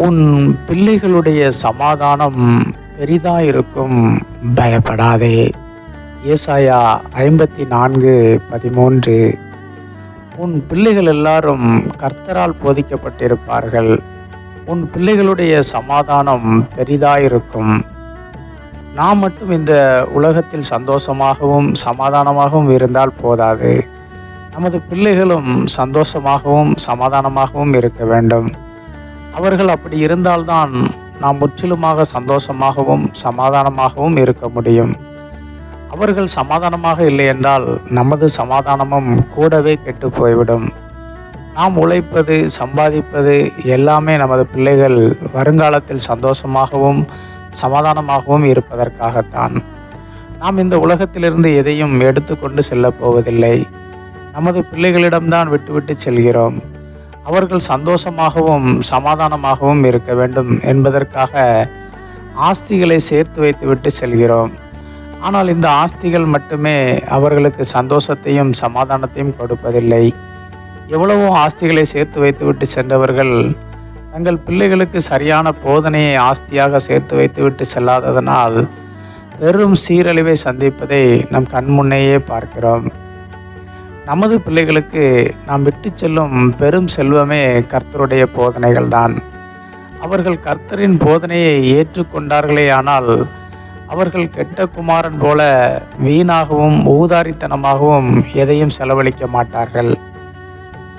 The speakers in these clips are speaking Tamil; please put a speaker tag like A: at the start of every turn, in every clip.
A: உன் பிள்ளைகளுடைய சமாதானம் பெரிதாயிருக்கும். பயப்படாதே. ஏசாயா ஐம்பத்தி நான்கு பதிமூன்று. உன் பிள்ளைகள் எல்லாரும் கர்த்தரால் போதிக்கப்பட்டிருப்பார்கள். உன் பிள்ளைகளுடைய சமாதானம் பெரிதாயிருக்கும். நாம் மட்டும் இந்த உலகத்தில் சந்தோஷமாகவும் சமாதானமாகவும் இருந்தால் போதாது. நமது பிள்ளைகளும் சந்தோஷமாகவும் சமாதானமாகவும் இருக்க வேண்டும். அவர்கள் அப்படி இருந்தால்தான் நாம் முற்றிலுமாக சந்தோஷமாகவும் சமாதானமாகவும் இருக்க முடியும். அவர்கள் சமாதானமாக இல்லை என்றால் நமது சமாதானமும் கூடவே கெட்டு போய்விடும். நாம் உழைப்பது சம்பாதிப்பது எல்லாமே நமது பிள்ளைகள் வருங்காலத்தில் சந்தோஷமாகவும் சமாதானமாகவும் இருப்பதற்காகத்தான். நாம் இந்த உலகத்திலிருந்து எதையும் எடுத்துக்கொண்டு செல்லப் போவதில்லை. நமது பிள்ளைகளிடம்தான் விட்டுவிட்டு செல்கிறோம். அவர்கள் சந்தோஷமாகவும் சமாதானமாகவும் இருக்க வேண்டும் என்பதற்காக ஆஸ்திகளை சேர்த்து வைத்துவிட்டு செல்கிறோம். ஆனால் இந்த ஆஸ்திகள் மட்டுமே அவர்களுக்கு சந்தோஷத்தையும் சமாதானத்தையும் கொடுப்பதில்லை. எவ்வளவோ ஆஸ்திகளை சேர்த்து வைத்துவிட்டு சென்றவர்கள் தங்கள் பிள்ளைகளுக்கு சரியான போதனையை ஆஸ்தியாக சேர்த்து வைத்துவிட்டு செல்லாததனால் பெரும் சீரழிவை சந்திப்பதை நம் கண்முன்னேயே பார்க்கிறோம். நமது பிள்ளைகளுக்கு நாம் விட்டு செல்லும் பெரும் செல்வமே கர்த்தருடைய போதனைகள்தான். அவர்கள் கர்த்தரின் போதனையை ஏற்றுக்கொண்டார்களே ஆனால் அவர்கள் கெட்ட குமாரன் போல வீணாகவும் ஊதாரித்தனமாகவும் எதையும் செலவழிக்க மாட்டார்கள்.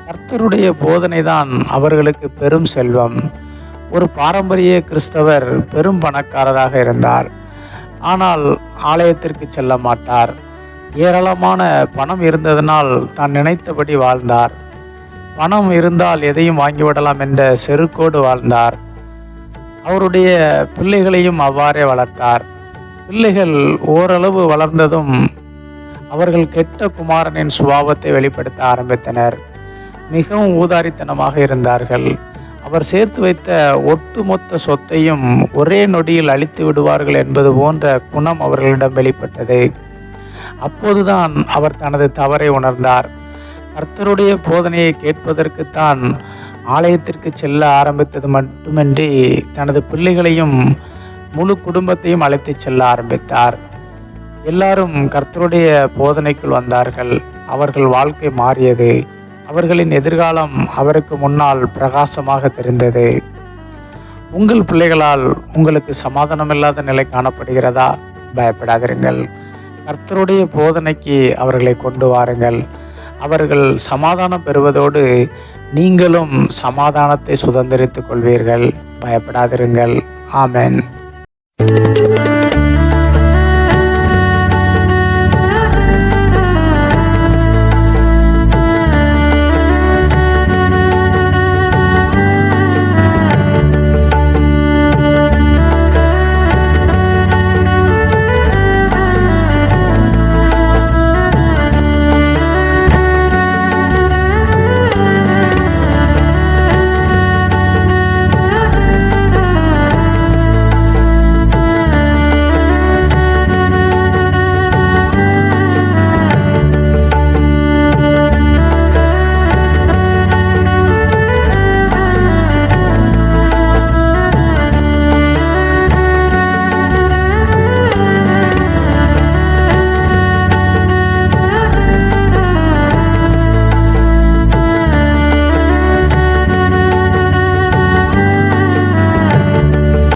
A: கர்த்தருடைய போதனை தான் அவர்களுக்கு பெரும் செல்வம். ஒரு பாரம்பரிய கிறிஸ்தவர் பெரும் பணக்காரராக இருந்தார். ஆனால் ஆலயத்திற்கு செல்ல மாட்டார். ஏராளமான பணம் இருந்ததனால் தான் நினைத்தபடி வாழ்ந்தார். பணம் இருந்தால் எதையும் வாங்கிவிடலாம் என்ற செருக்கோடு வாழ்ந்தார். அவருடைய பிள்ளைகளையும் அவ்வாறே வளர்த்தார். பிள்ளைகள் ஓரளவு வளர்ந்ததும் அவர்கள் கெட்ட குமாரனின் சுபாவத்தை வெளிப்படுத்த ஆரம்பித்தனர். மிகவும் ஊதாரித்தனமாக இருந்தார்கள். அவர் சேர்த்து வைத்த ஒட்டுமொத்த சொத்தையும் ஒரே நொடியில் அழித்து விடுவார்கள் என்பது போன்ற குணம் அவர்களிடம் வெளிப்பட்டது. அப்போதுதான் அவர் தனது தவறை உணர்ந்தார். கர்த்தருடைய போதனையை கேட்பதற்குத்தான் ஆலயத்திற்கு செல்ல ஆரம்பித்தது மட்டுமின்றி தனது பிள்ளைகளையும் முழு குடும்பத்தையும் அழைத்துச் செல்ல ஆரம்பித்தார். எல்லாரும் கர்த்தருடைய போதனைக்குள் வந்தார்கள். அவர்கள் வாழ்க்கை மாறியது. அவர்களின் எதிர்காலம் அவருக்கு முன்னால் பிரகாசமாக தெரிந்தது. உங்கள் பிள்ளைகளால் உங்களுக்கு சமாதானமில்லாத நிலை காணப்படுகிறதா? பயப்படாதிருங்கள். கர்த்தருடைய போதனைக்கு அவர்களை கொண்டு வாருங்கள். அவர்கள் சமாதானம் பெறுவதோடு நீங்களும் சமாதானத்தை சுதந்திரித்துக் கொள்வீர்கள். பயப்படாதிருங்கள். ஆமென்.